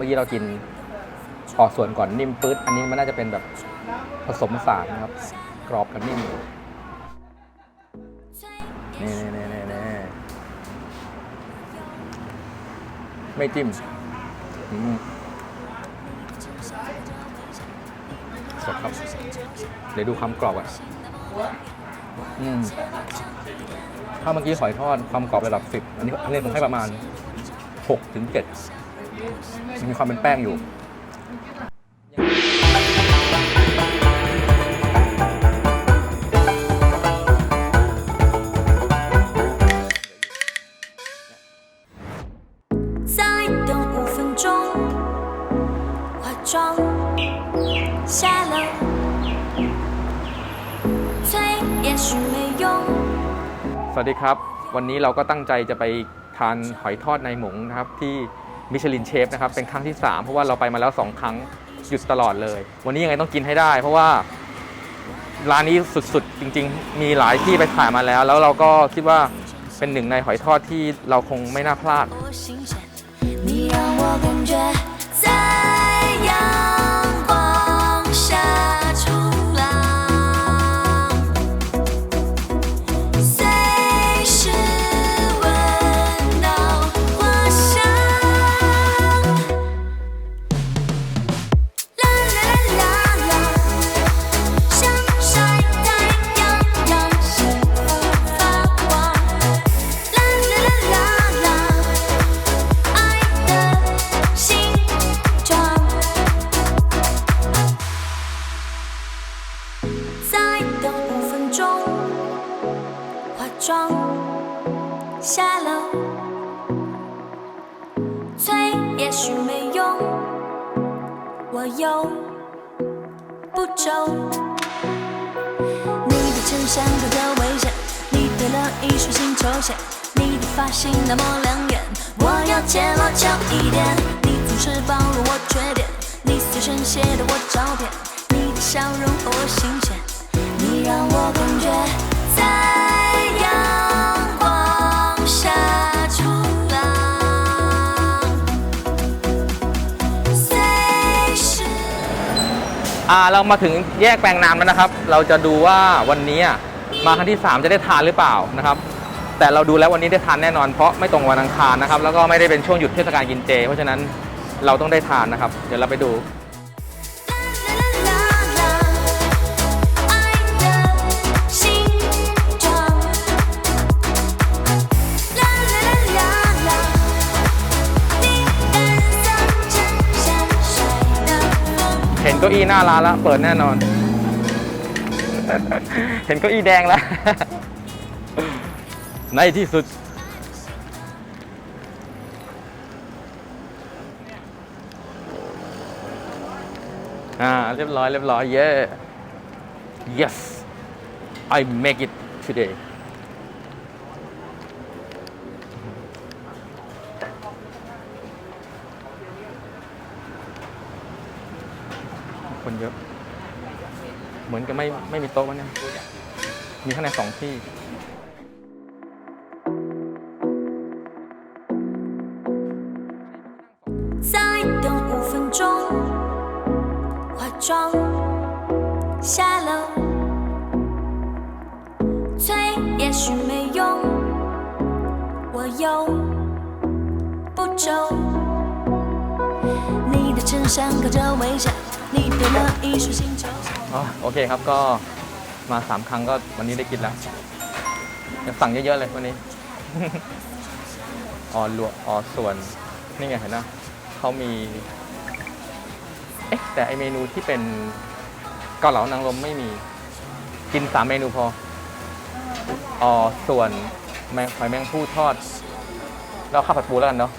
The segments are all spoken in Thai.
มื่อกี้เรากินออกส่วนก่อนนิ่มปื๊ดอันนี้มันน่าจะเป็นแบบผสมผสานนะครับ กรอบกับนิ่มนี่นี่นี่นี่ไม่จิ้มอืมสดครับเดี๋ยวดูความกรอบอะอืมถ้าเมื่อกี้หอยทอดความกรอบระดับสิบอันนี้อันนี้ผมให้ประมาณหกถึงเจ็ด มีความเป็นแป้งอยู่สวัสดีครับ วันนี้เราก็ตั้งใจจะไปทานหอยทอดในหมงนะครับที่ มิชลินเชฟนะครับเป็นครั้งที่ 3 เพราะว่าเราไปมาแล้ว 2 ครั้งหยุดตลอดเลย วันนี้ยังไงต้องกินให้ได้ เพราะว่าร้านนี้สุดๆ จริง ๆ มีหลายที่ไปถ่ายมาแล้ว แล้วเราก็คิดว่าเป็นหนึ่งในหอยทอดที่เราคงไม่น่าพลาด 装下楼，催也许没用，我又不皱。你的衬衫隔着危险，你配了一双新球鞋，你的发型那么亮眼，我要揭露久一点。你总是暴露我缺点，你随身携的我照片，你的笑容和我新鲜，你让我感觉 อ่าเรามาถึงแยกแปลงน้ำแล้วนะครับ เราจะดูว่าวันนี้มาครั้งที่ 3 จะได้ทานหรือเปล่านะครับ แต่เราดูแล้ววันนี้ได้ทานแน่นอนเพราะไม่ตรงวันอังคารนะครับ แล้วก็ไม่ได้เป็นช่วงหยุดเทศกาลกินเจ เพราะฉะนั้นเราต้องได้ทานนะครับ เดี๋ยวเราไปดู เก้าอี้หน้าร้านแล้วเปิดแน่นอน เห็นเก้าอี้แดงแล้ว ในที่สุด อ่า เรียบร้อย เรียบร้อย เย้ yes I make it today คนเยอะ เหมือนกับไม่ไม่มีโต๊ะวะเนี่ย มีข้างในสองที่ 再等五分钟，化妆下楼，催也许没用，我又不皱。你的衬衫隔着微笑，你配了一双新球鞋。 อ๋อโอเคครับก็มาสามครั้งก็วันนี้ได้กินแล้วยังสั่งเยอะๆเลยวันนี้ออหลวกออส่วนนี่ไงเห็นนะเขามี เอ๊ะแต่ไอเมนูที่เป็นเกาเหลานางรมไม่มี กินสามเมนูพอออส่วนแมงหอยแมงผู้ทอดแล้วข้าวผัดปูแล้วกันเนาะ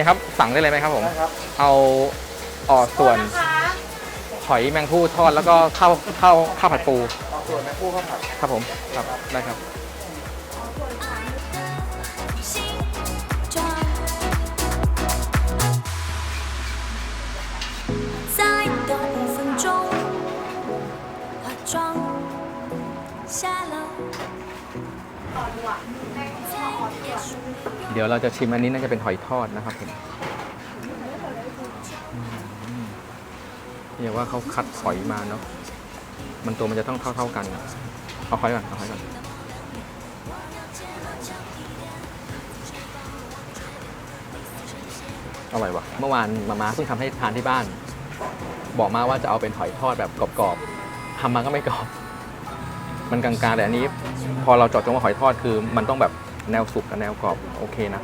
เนี่ยครับสั่งได้เลยไหมครับผมเอาออส่วนหอยแมงผู้ทอดแล้วก็ข้าวข้าวข้าวผัดปูส่วนแม่คู่ข้าวผัดครับผมครับได้ครับ形 เดี๋ยวเราจะชิมอันนี้น่าจะเป็นหอยทอดนะครับผมเรียกว่าเขาคัดหอยมาเนาะ มันตัวมันจะต้องเท่า ๆกัน เอาหอยก่อน เอาหอยก่อน อร่อยว่ะ เมื่อวานมาม่าเพิ่งทำให้ทานที่บ้าน บอกมาว่าจะเอาเป็นหอยทอดแบบกรอบๆทำมาก็ไม่กรอบ มันกลางๆแต่อันนี้ พอเราจอดจงว่าหอยทอดคือ มันต้องแบบ แนวสุกกับแนวกรอบโอเคนะ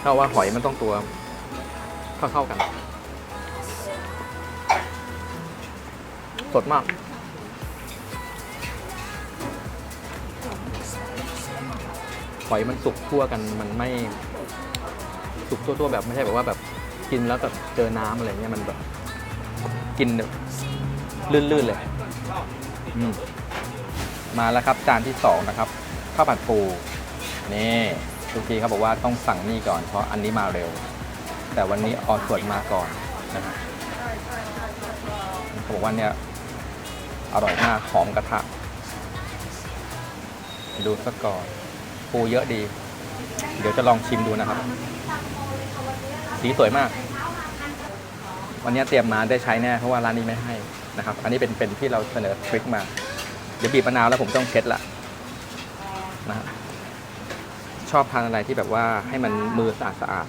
เพราว่าหอยมันต้องตัวเท่าๆกัน สดมากหอยมันสุกทั่วกันมันไม่สุกทั่วๆแบบไม่ใช่แบบว่าแบบกินแล้วแบบเจอน้ำอะไรเงี้ยมันแบบกินแบบลื่นๆเลยมมาแล้วครับจานที่สองนะครับข้าวผัดปู นี่ทุกทีเขาบอกว่าต้องสั่งนี่ก่อนเพราะอันนี้มาเร็ว แต่วันนี้ออสวนมาก่อนนะฮะเขาบอกว่าเนี่ยอร่อยมากหอมกระทะ ดูสักก่อนปูเยอะดี เดี๋ยวจะลองชิมดูนะครับ สีสวยมาก วันนี้เตรียมมาได้ใช้แน่เพราะว่าร้านนี้ไม่ให้นะครับ อันนี้เป็นเป็นที่เราเสนอทริคมา เดี๋ยวบีบมะนาวแล้วผมต้องเช็ดละนะฮะ ชอบทานอะไรที่แบบว่าให้มันมือสะอาดสะอาด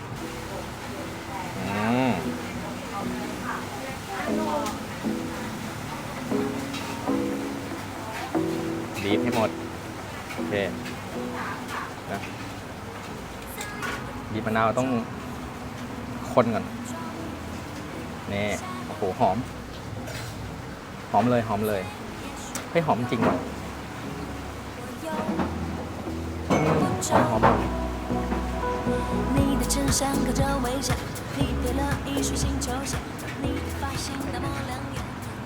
อืมบีบให้หมด โอเคนะบีบมะนาวต้องคนก่อน นี่ โอ้โห หอม หอมเลย หอมเลย เฮ้ย หอมจริงว่ะ 的衬衫隔着微笑，你配了一束星球线，你的发型那么亮眼，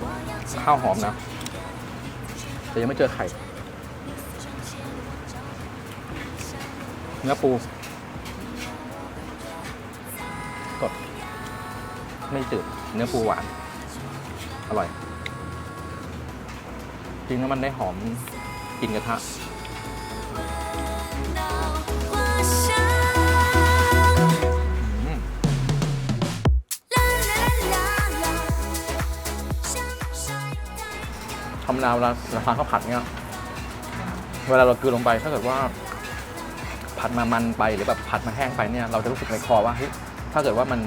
我要见 ข้าวหอมนะ แต่ยังไม่เจอไข่ เนื้อปูสดไม่จืด เนื้อปูหวาน อร่อย จริงแล้วมันได้หอมกลินกระทะ ธรรมดาเวลาเราทานข้าวผัดเนี่ยเวลาเรากลืนลงไปถ้าเกิดว่าผัดมามันไปหรือแบบผัดมาแห้งไปเนี่ยเราจะรู้สึกในคอว่าเฮ้ยถ้าเกิดว่ามัน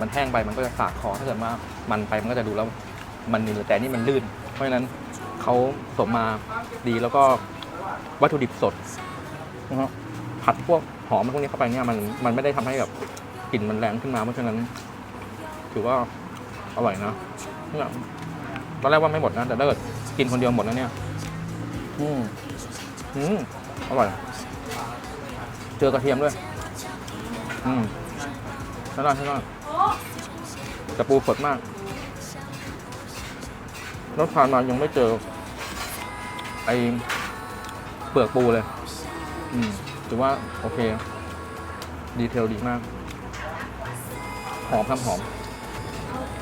มันแห้งไปมันก็จะสากคอ ถ้าเกิดว่ามันไปมันก็จะดูแล้วมันนี่แต่นี่มันลื่น เพราะฉะนั้นเขาสมมาดีแล้วก็วัตถุดิบสดนะฮะผัดพวกหอมพวกนี้เข้าไปเนี่ยมันมันไม่ได้ทำให้แบบกลิ่นมันแรงขึ้นมา เพราะฉะนั้น ถือว่าอร่อยนะเนี่ยตอนแรกว่าไม่หมดนะแต่ถ้าเกิด กินคนเดียวหมดนะเนี่ย อืมอืมอร่อย เจอกระเทียมด้วย อืมใช่ได้ใช่ได้แต่ปูสดมากแล้วทานมายังไม่เจอ ไอเปลือกปูเลย อืมถือว่าโอเค ดีเทลดีมาก หอมครับหอม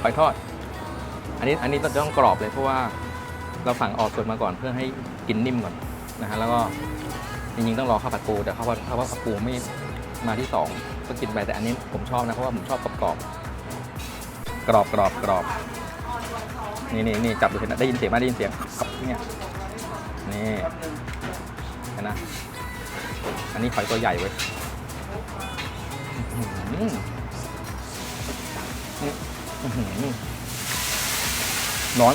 หอยทอด อันนี้อันนี้ต้องกรอบเลยเพราะว่า เราสั่งออกสดมาก่อนเพื่อให้กินนิ่มก่อนนะฮะแล้วก็จริงๆต้องรอข้าวผัดปูแต่ข้าวผัดข้าวผัดปูไม่มาที่สองก็กินไปแต่อันนี้ผมชอบนะเพราะว่าผมชอบกรอบๆกรอบกรอบกรอบนี่นี่นี่จับดูเห็นนะได้ยินเสียงไหมได้ยินเสียงครับเนี่ยนี่เห็นนะอันนี้หอยตัวใหญ่เว้ยร้อน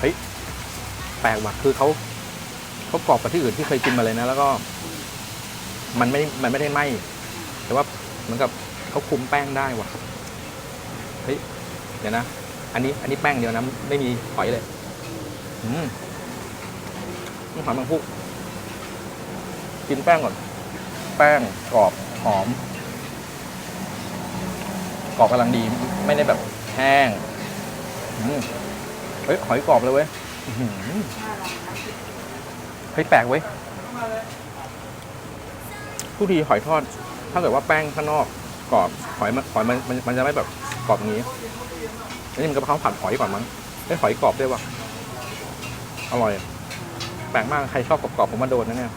เฮ้ยแปลกว่ะคือเขาเขากรอบกว่าที่อื่นที่เคยกินมาเลยนะ แล้วก็ มันไม่มันไม่ได้ไหมแต่ว่าเหมือนกับเขาคุมแป้งได้ว่ะเฮ้ยเดี๋ยวนะอันนี้ อันนี้แป้งเดียวนะไม่มีหอยเลยอืมหอยมังคุกกินแป้งก่อน แป้งกรอบหอมกรอบกำลังดี ไม่ได้แบบแห้ง อืม เฮ้ยหอยกรอบเลยเว้ยอื้อหือเฮ้ยแปลกเว้ยทุกทีหอยทอด ถ้าเกิดว่าแป้งข้างนอกกรอบหอยมันหอยมันมันมันจะไม่แบบกรอบอย่างนี้อันนี้มันกะเพราผัดหอยก่อนมั้งได้หอยกรอบด้วยว่ะอร่อยแปลกมากใครชอบกรอบๆผมมาโดนนะเนี่ย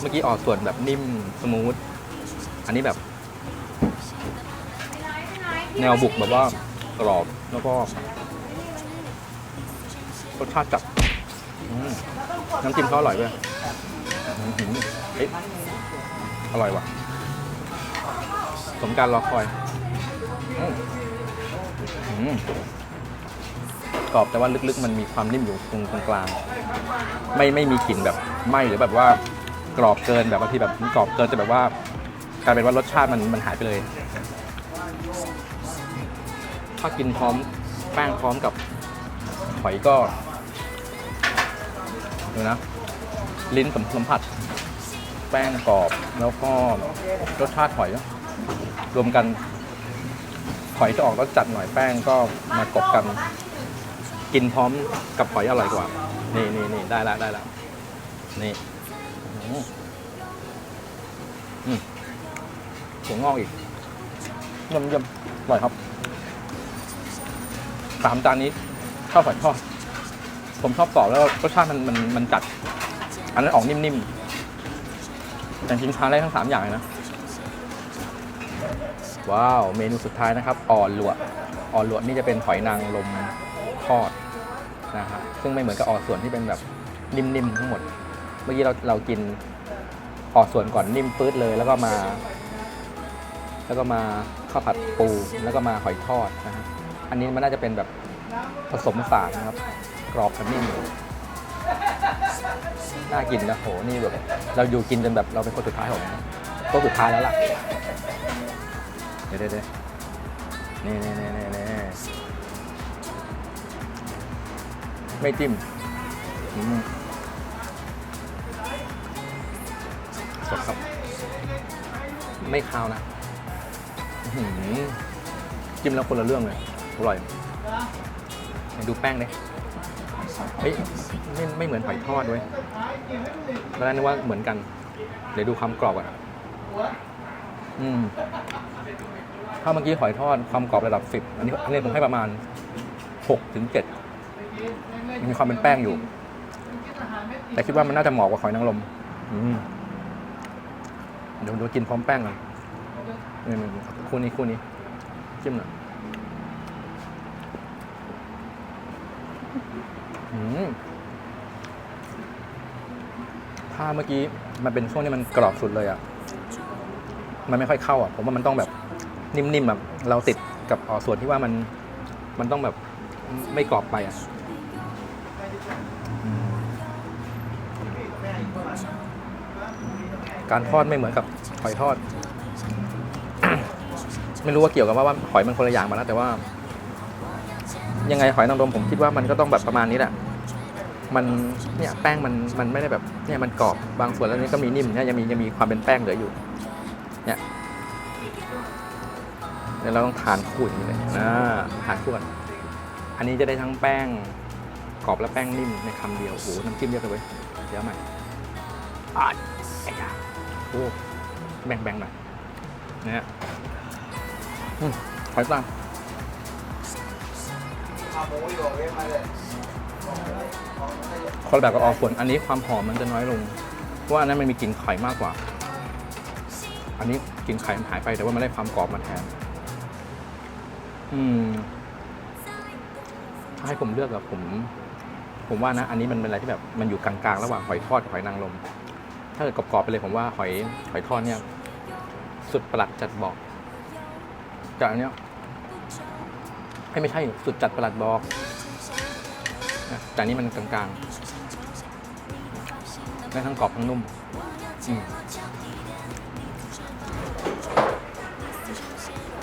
เมื่อกี้ออกส่วนแบบนิ่มสมูทอันนี้แบบ แนวบุกแบบว่า กรอบ แล้วก็รสชาติจัดน้ำจิ้มเขาอร่อยด้วยอื้อหือเฮ้ยอร่อยว่ะ สมการรอคอยอืมกรอบแต่ว่าลึกๆ มันมีความนิ่มอยู่ตรงกลาง ไม่ไม่มีกลิ่นแบบไหม้หรือแบบว่ากรอบเกินแบบบางทีแบบกรอบเกินแต่แบบว่ากลายเป็นว่ารสชาติมันมันหายไปเลย ถ้ากินพร้อมแป้งพร้อมกับหอยก็ดูนะ ลิ้นสัมผัส แป้งกรอบแล้วก็รสชาติหอย รวมกัน หอยจะออกรสจัดหน่อยแป้งก็มากบกัน กินพร้อมกับหอยอร่อยกว่า นี่นี่นี่ได้แล้วได้แล้วนี่อืมอืมถั่วงอกอีกยี่ยมเยี่ยมอร่อยครับ สามจานนี้ข้าวหอยทอด ผมชอบกรอบแล้วรสชาติมันมันมันจัด อันนั้นออกนิ่มๆ แต่จริงๆทานได้ทั้งสามอย่างเลยนะ ว้าว เมนูสุดท้ายนะครับ อ่อนหลวดอ่อนหลวดนี่จะเป็นหอยนางรมทอดนะฮะซึ่งไม่เหมือนกับอ่อส่วนที่เป็นแบบนิ่มๆทั้งหมด เมื่อกี้เราเรากินอ่อส่วนก่อนนิ่มปื๊ดเลยแล้วก็มา แล้วก็มาข้าวผัดปูแล้วก็มาหอยทอดนะฮะ อันนี้มันน่าจะเป็นแบบผสมผสานนะครับ กรอบกับนิ่มน่ากินนะโหนี่แบบ เราอยู่กินจนแบบเราเป็นคนสุดท้ายของก็สุดท้ายแล้วล่ะเดี๋ยวเดี๋ยวเดี๋ยวนี่นี่นี่นี่นี่ไม่จิ้มสดครับ ไม่คาวนะจิ้มแล้วคนละเรื่องเลย อร่อยไหนดูแป้งดิเฮ้ยไม่ไม่เหมือนหอยทอดด้วยตอนแรกนึกว่าเหมือนกัน เดี๋ยวดูความกรอบอะอืมถ้าเมื่อกี้หอยทอดความกรอบระดับ10อันนี้อันนี้ผมให้ประมาณ6ถึง7มีความเป็นแป้งอยู่ แต่คิดว่ามันน่าจะเหมาะกว่าหอยนางรมอืมเดี๋ยวดูกินพร้อมแป้งกันนี่คู่นี้คู่นี้จิ้มหน่อย ถ้าเมื่อกี้มันเป็นช่วงที่มันกรอบสุดเลยอะ มันไม่ค่อยเข้าอะ ผมว่ามันต้องแบบนิ่มๆแบบเราติดกับออส่วนที่ว่ามัน มันต้องแบบไม่กรอบไปอะการทอดไม่เหมือนกับหอยทอด ไม่รู้ว่าเกี่ยวกับว่าหอยมันคนละอย่างมาแล้วแต่ว่า ยังไงหอยนางรมผมคิดว่ามันก็ต้องแบบประมาณนี้แหละ มันเนี่ยแป้งมันมันไม่ได้แบบเนี่ยมันกรอบบางส่วนแล้วนี่ก็มีนิ่มเนี่ยยังมียังมีความเป็นแป้งเหลืออยู่เนี่ยเดี๋ยวเราต้องทานคู่นเลยนะทานคู่กันอันนี้จะได้ทั้งแป้งกรอบและแป้งนิ่มในคำเดียวโอ้โหน้ำจิ้มเยอะเลยเว้ยเดี๋ยวใหม่อ่าไอ้ยาโอ้แบ่งๆหน่อยนะฮะอืมหอยตาม คนละแบบกับออส่วนอันนี้ความหอมมันจะน้อยลง เพราะว่าอันนั้นมันมีกลิ่นไข่มากกว่า อันนี้กลิ่นไข่มันหายไปแต่ว่ามันได้ความกรอบมาแทน อืมถ้าให้ผมเลือกอะผม ผมว่านะ อันนี้มันเป็นอะไรที่แบบมันอยู่กลางๆ ระหว่างหอยทอดกับหอยนางรมถ้าเกิดกรอบๆไปเลยผมว่าหอยหอยทอดเนี่ย สุดประหลัดจัดบอกจากอันเนี้ยเอ้ไม่ใช่สุดจัดประหลัดบอกนะแต่นนี้มันกลางๆ ได้ทั้งกรอบทั้งนุ่มอืม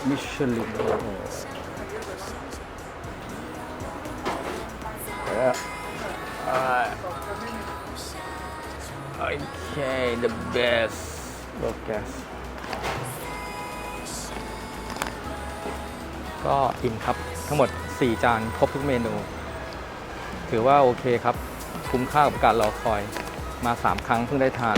มิชลินโอ้โหโอเค the best look at ก็อิ่มครับทั้งหมด 4 จานครบทุกเมนู ถือว่าโอเคครับ คุ้มค่ากับการรอคอย มา3ครั้งเพิ่งได้ทาน